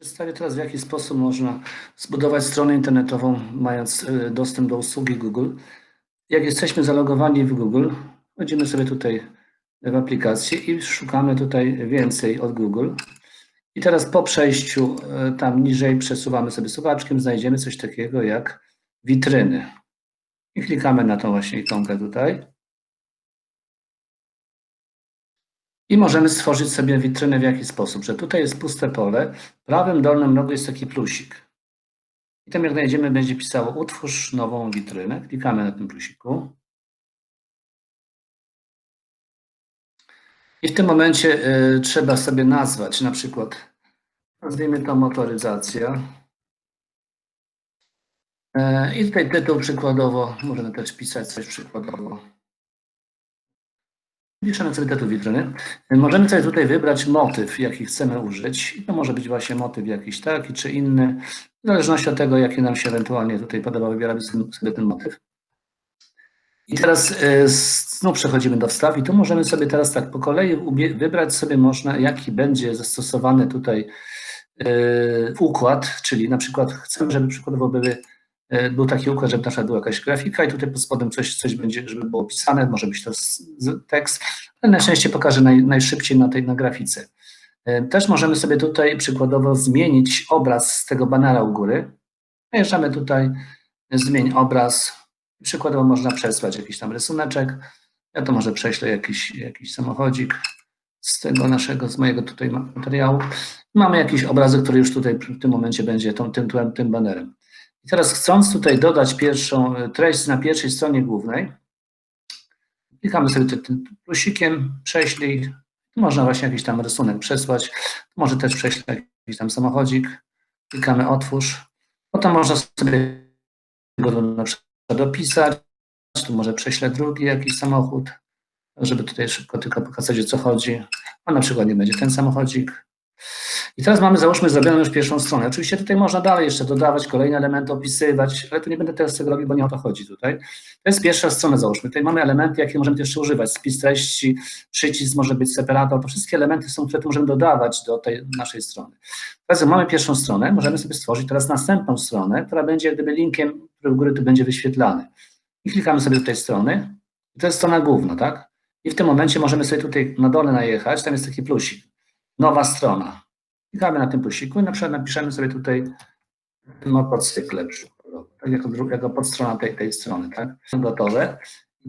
Przedstawię teraz, w jaki sposób można zbudować stronę internetową, mając y, dostęp do usługi Google. Jak jesteśmy zalogowani w Google, wchodzimy sobie tutaj w aplikację i szukamy tutaj więcej od Google. I teraz po przejściu y, tam niżej przesuwamy sobie suwaczkiem, znajdziemy coś takiego jak witryny. I klikamy na tą właśnie ikonkę tutaj. I możemy stworzyć sobie witrynę w jaki sposób, że tutaj jest puste pole, w prawym dolnym rogu jest taki plusik. I tam jak znajdziemy, będzie pisało utwórz nową witrynę. Klikamy na tym plusiku. I w tym momencie y, trzeba sobie nazwać, na przykład nazwijmy to motoryzacja. E, I tutaj tytuł przykładowo, możemy też pisać coś przykładowo. Piszemy sobie tytuł witryny. Możemy sobie tutaj wybrać motyw, jaki chcemy użyć. To może być właśnie motyw jakiś taki czy inny. W zależności od tego, jaki nam się ewentualnie tutaj podoba, wybieramy sobie ten motyw. I teraz y, znów przechodzimy do wstaw i tu możemy sobie teraz tak po kolei wybrać sobie można, jaki będzie zastosowany tutaj y, układ, czyli na przykład chcemy, żeby przykładowo były E, był taki układ, żeby na przykład była jakaś grafika i tutaj pod spodem coś, coś będzie, żeby było opisane, może być to tekst, ale najczęściej pokażę naj, najszybciej na tej na grafice. E, też możemy sobie tutaj przykładowo zmienić obraz z tego banera u góry. Najeżdżamy tutaj, zmień obraz. Przykładowo można przesłać jakiś tam rysuneczek. Ja to może prześlę jakiś, jakiś samochodzik z tego naszego, z mojego tutaj materiału. Mamy jakiś obrazek, który już tutaj w tym momencie będzie tą, tym, tym banerem. I teraz chcąc tutaj dodać pierwszą e, treść na pierwszej stronie głównej, klikamy sobie tym plusikiem, prześlij, można właśnie jakiś tam rysunek przesłać, może też prześleć jakiś tam samochodzik, klikamy otwórz, potem można sobie go na przykład dopisać, tu może prześlę drugi jakiś samochód, żeby tutaj szybko tylko pokazać o co chodzi, a na przykład nie będzie ten samochodzik, i teraz mamy, załóżmy, zrobioną już pierwszą stronę. Oczywiście tutaj można dalej jeszcze dodawać kolejne elementy, opisywać, ale tu nie będę teraz tego robił, bo nie o to chodzi tutaj. To jest pierwsza strona, załóżmy. Tutaj mamy elementy, jakie możemy jeszcze używać. Spis treści, przycisk może być separator. To wszystkie elementy są, które tu możemy dodawać do tej naszej strony. Teraz mamy pierwszą stronę, możemy sobie stworzyć teraz następną stronę, która będzie jak gdyby linkiem, który w góry tu będzie wyświetlany. I klikamy sobie do tej strony. I to jest strona główna, tak? I w tym momencie możemy sobie tutaj na dole najechać, tam jest taki plusik nowa strona. Klikamy na tym plusiku i na przykład napiszemy sobie tutaj motocykle tak jako, jako podstrona tej, tej strony, tak? Gotowe.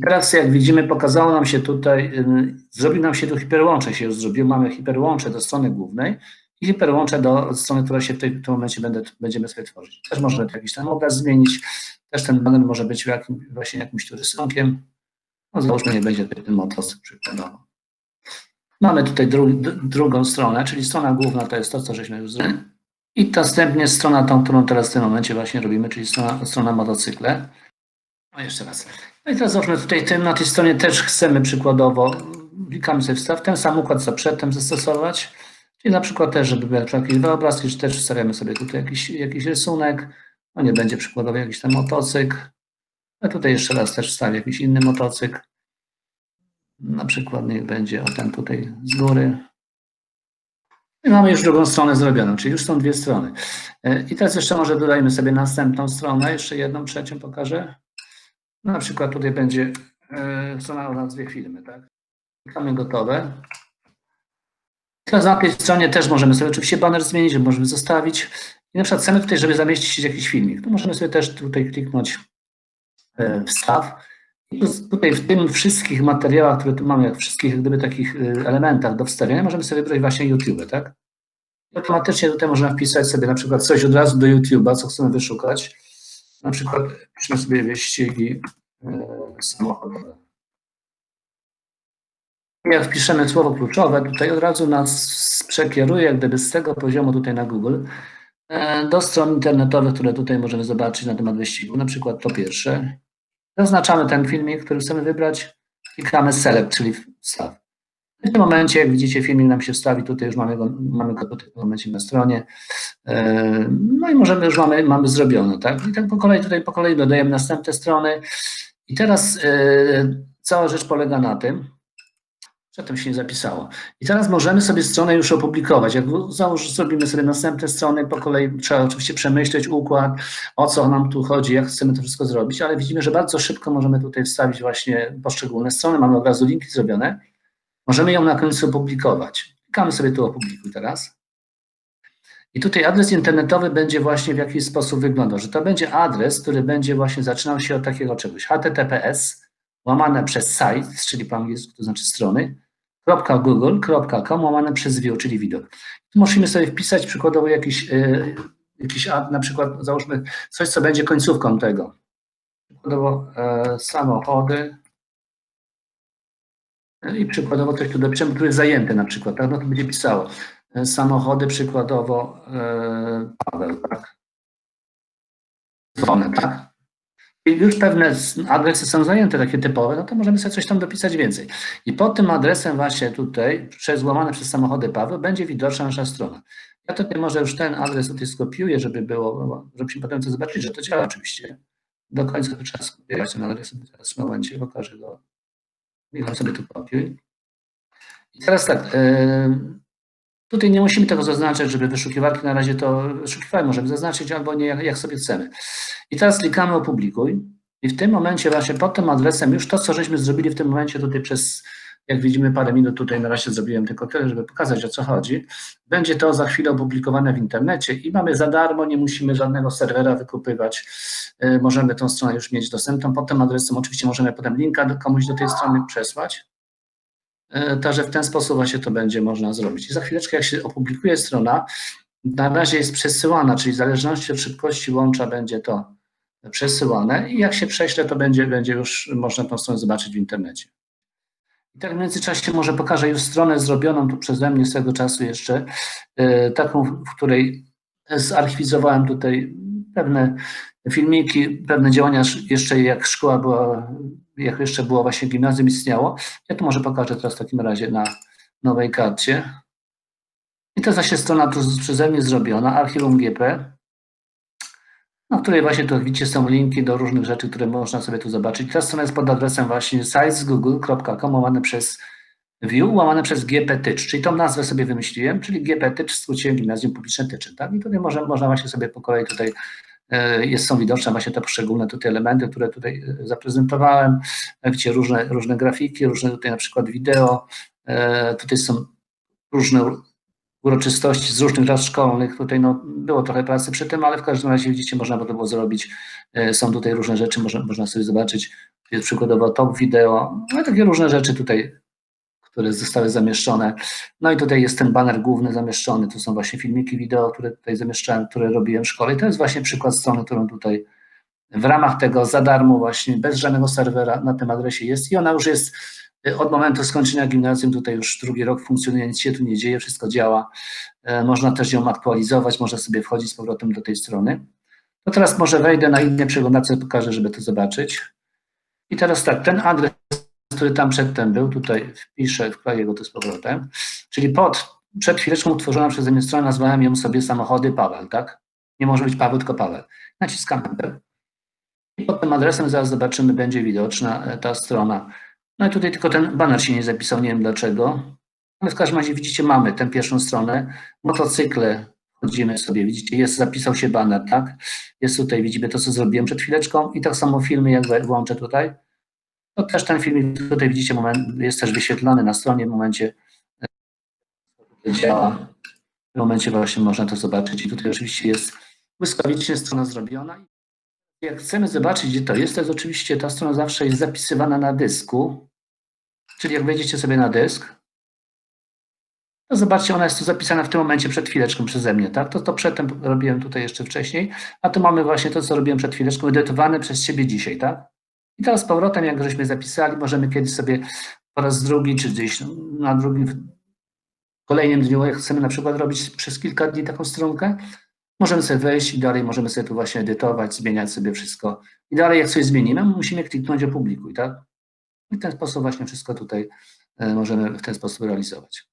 Teraz jak widzimy, pokazało nam się tutaj, yy, zrobił nam się tu hiperłącze się już zrobił, mamy hiperłącze do strony głównej i hiperłącze do strony, która się w, tym momencie będę, będziemy sobie tworzyć. Też możemy jakiś ten obraz zmienić, też ten banner może być jakim, właśnie jakimś tu rysunkiem. No załóżmy, nie będzie ten motocykl przykładowo. Mamy tutaj dru, drugą stronę, czyli strona główna to jest to, co żeśmy już zrobili. I następnie strona tą, którą teraz w tym momencie właśnie robimy, czyli strona, strona motocykle. No jeszcze raz. No i teraz zobaczmy tutaj tym, na tej stronie też chcemy przykładowo, klikamy sobie wstaw, ten sam układ co przedtem zastosować. Czyli na przykład też, żeby były jakieś dwa obrazki, czy też wstawiamy sobie tutaj jakiś, jakiś rysunek. No nie będzie przykładowo jakiś tam motocykl. A tutaj jeszcze raz też wstawię jakiś inny motocykl. Na przykład niech będzie o ten tutaj z góry. I mamy już drugą stronę zrobioną, czyli już są dwie strony. E, I teraz jeszcze może dodajmy sobie następną stronę, jeszcze jedną, trzecią pokażę. Na przykład tutaj będzie e, strona o nazwie filmy, tak? Mamy gotowe. Teraz na tej stronie też możemy sobie oczywiście banner zmienić, możemy zostawić. I na przykład chcemy tutaj, żeby zamieścić jakiś filmik, to możemy sobie też tutaj kliknąć e, wstaw Tutaj w tym wszystkich materiałach, które tu mamy, jak wszystkich gdyby takich y, elementach do wstawienia, możemy sobie wybrać właśnie YouTube, tak? I automatycznie tutaj można wpisać sobie na przykład coś od razu do YouTube'a, co chcemy wyszukać. Na przykład piszemy sobie wyścigi y, samochodowe. Jak wpiszemy słowo kluczowe, tutaj od razu nas przekieruje jak gdyby z tego poziomu tutaj na Google y, do stron internetowych, które tutaj możemy zobaczyć na temat wyścigu. Na przykład to pierwsze. Zaznaczamy ten filmik, który chcemy wybrać, klikamy Select, czyli wstaw. W tym momencie, jak widzicie, filmik nam się wstawi, tutaj już mamy go, mamy go w tym momencie na stronie. E, no i możemy, już mamy, mamy zrobione, tak? I tak po kolei, tutaj po kolei dodajemy następne strony. I teraz e, cała rzecz polega na tym, Przedtem się nie zapisało. I teraz możemy sobie stronę już opublikować. Jak załóż, zrobimy sobie następne strony, po kolei trzeba oczywiście przemyśleć układ, o co nam tu chodzi, jak chcemy to wszystko zrobić, ale widzimy, że bardzo szybko możemy tutaj wstawić właśnie poszczególne strony. Mamy od razu linki zrobione. Możemy ją na końcu opublikować. Klikamy sobie tu opublikuj teraz. I tutaj adres internetowy będzie właśnie w jakiś sposób wyglądał, że to będzie adres, który będzie właśnie zaczynał się od takiego czegoś. https łamane przez site, czyli po angielsku to znaczy strony, .google.com łamane przez view, czyli widok. Tu musimy sobie wpisać przykładowo jakiś, yy, jakiś ad, na przykład załóżmy coś, co będzie końcówką tego. Przykładowo yy, samochody i przykładowo coś tu dopiszemy, który jest zajęty na przykład, tak? No to będzie pisało e, samochody przykładowo Paweł, tak? Dzwony, tak? Już pewne adresy są zajęte, takie typowe, no to możemy sobie coś tam dopisać więcej. I pod tym adresem właśnie tutaj, przez łamane przez samochody Paweł, będzie widoczna nasza strona. Ja tutaj może już ten adres tutaj skopiuję, żeby było, żebyśmy potem to zobaczyli, że to działa oczywiście. Do końca to trzeba skopiować ten adres, teraz w momencie pokażę go. I sobie tu kopiuj. I teraz tak, Tutaj nie musimy tego zaznaczać, żeby wyszukiwarki na razie to wyszukiwały, możemy zaznaczyć albo nie, jak, jak sobie chcemy. I teraz klikamy opublikuj i w tym momencie właśnie pod tym adresem już to, co żeśmy zrobili w tym momencie tutaj przez, jak widzimy parę minut tutaj na razie zrobiłem tylko tyle, żeby pokazać o co chodzi. Będzie to za chwilę opublikowane w internecie i mamy za darmo, nie musimy żadnego serwera wykupywać. Yy, możemy tą stronę już mieć dostępną. Pod tym adresem oczywiście możemy potem linka komuś do tej strony przesłać. E, także w ten sposób właśnie to będzie można zrobić. I za chwileczkę, jak się opublikuje strona, na razie jest przesyłana, czyli w zależności od szybkości łącza będzie to przesyłane i jak się prześle, to będzie, będzie już można tą stronę zobaczyć w internecie. I tak w międzyczasie może pokażę już stronę zrobioną tu przeze mnie swego czasu jeszcze, e, taką, w której zarchiwizowałem tutaj pewne filmiki, pewne działania jeszcze jak szkoła była jak jeszcze było właśnie gimnazjum istniało. Ja to może pokażę teraz w takim razie na nowej karcie. I to jest właśnie strona tu przeze mnie zrobiona, archiwum GP, na której właśnie tu widzicie są linki do różnych rzeczy, które można sobie tu zobaczyć. Ta strona jest pod adresem właśnie sitesgoogle.com łamane przez view, łamane przez gptycz, czyli tą nazwę sobie wymyśliłem, czyli gptycz w skrócie Gimnazjum Publiczne Tyczyn. Tak? I tutaj można, można właśnie sobie po kolei tutaj jest, są widoczne właśnie te poszczególne tutaj elementy, które tutaj e, zaprezentowałem. Widzicie różne, różne grafiki, różne tutaj na przykład wideo. E, tutaj są różne uroczystości z różnych lat szkolnych. Tutaj no, było trochę pracy przy tym, ale w każdym razie widzicie, można by to było zrobić. Są tutaj różne rzeczy, można, można sobie zobaczyć. Jest przykładowo top wideo, no i takie różne rzeczy tutaj które zostały zamieszczone. No i tutaj jest ten baner główny zamieszczony, to są właśnie filmiki wideo, które tutaj zamieszczałem, które robiłem w szkole. I to jest właśnie przykład strony, którą tutaj w ramach tego za darmo właśnie, bez żadnego serwera na tym adresie jest i ona już jest y, od momentu skończenia gimnazjum, tutaj już drugi rok funkcjonuje, nic się tu nie dzieje, wszystko działa. E, można też ją aktualizować, można sobie wchodzić z powrotem do tej strony. To teraz może wejdę na inne przeglądarce, pokażę, żeby to zobaczyć. I teraz tak, ten adres który tam przedtem był, tutaj wpiszę, wkleję go tu z powrotem, czyli pod, przed chwileczką utworzona przeze mnie strona, nazwałem ją sobie samochody Paweł, tak? Nie może być Paweł, tylko Paweł. Naciskam Enter. I pod tym adresem zaraz zobaczymy, będzie widoczna e, ta strona. No i tutaj tylko ten banner się nie zapisał, nie wiem dlaczego. Ale w każdym razie widzicie, mamy tę pierwszą stronę. Motocykle, chodzimy sobie, widzicie, jest, zapisał się banner, tak? Jest tutaj, widzimy to, co zrobiłem przed chwileczką i tak samo filmy, jak włączę tutaj, to też ten filmik tutaj widzicie, moment, jest też wyświetlany na stronie w momencie e, działa. W momencie właśnie można to zobaczyć i tutaj oczywiście jest błyskawicznie strona zrobiona. Jak chcemy zobaczyć, gdzie to jest, to jest oczywiście ta strona zawsze jest zapisywana na dysku. Czyli jak wejdziecie sobie na dysk, to zobaczcie, ona jest tu zapisana w tym momencie przed chwileczką przeze mnie, tak? To, to przedtem robiłem tutaj jeszcze wcześniej, a tu mamy właśnie to, co robiłem przed chwileczką, edytowane przez siebie dzisiaj, tak? I teraz z powrotem, jak żeśmy zapisali, możemy kiedyś sobie po raz drugi, czy gdzieś na drugim, kolejnym dniu, jak chcemy na przykład robić przez kilka dni taką stronkę, możemy sobie wejść i dalej możemy sobie tu właśnie edytować, zmieniać sobie wszystko. I dalej jak coś zmienimy, musimy kliknąć opublikuj, tak? I w ten sposób właśnie wszystko tutaj e, możemy w ten sposób realizować.